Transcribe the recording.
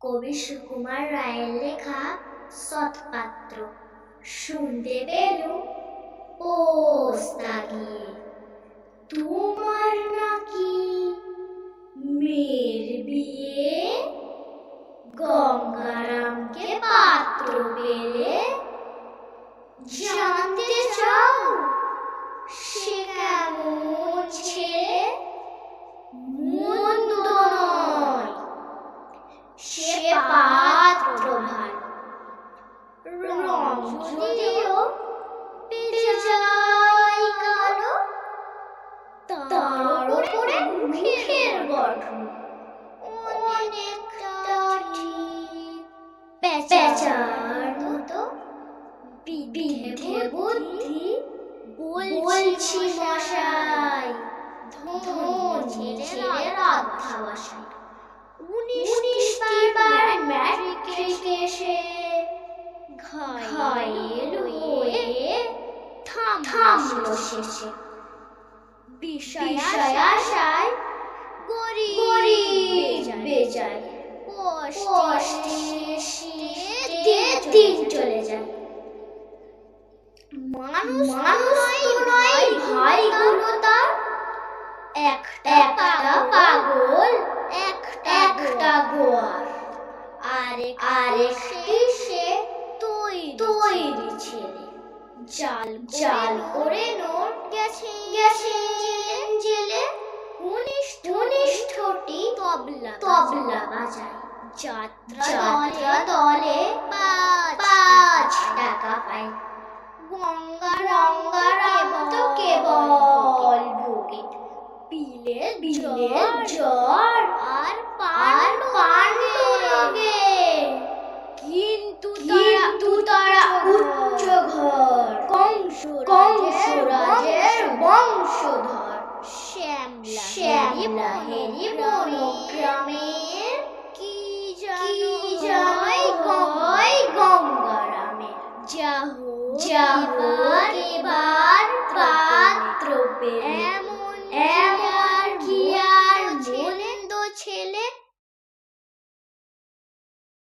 কবি সুকুমার রায়ের লেখা সৎপাত্র। শুনতে পেলু ও তোমার নাকি মেয়ের বিয়ে? গঙ্গারামকে পাত্র পেলে যদিও পেয়ে কালো তার উপরে মুখের গঠন অনেকটা ঠিক পেঁচার মতো বিধে বুদ্ধি বলছি মশাই, ধন ছেলের অধ্যাবসায় উনিশটি বার ম্যাট্রিক ঘায়েল হয়ে থামলো শেষে বিষয় গরিব বেজায় দিন চলে যায়। মানুষ মানুষ নয় ভাই গুলো তার একটা পাগল একটা একটা গোয়ার। আরেক আরেকটি তৈরি ছেলে জাল জাল করে নোট গেছে। গেছে। জেলে উনিশ উনিশ ঠোঁটি তবলা তবলা বাজায়। যাত্রা দলে পাঁচ টাকা পায়। গঙ্গা রঙ্গা রাত কেবল ভোগে। বিলে বিলে জ্বর আর পান পান রোগে কিন্তু কিন্তু তারা কংস বংশধর। শ্যামলা শ্যামলা হেরি কি জানো জয় গয় গঙ্গারামে। যাহো যাহো এবার পাত্র এমন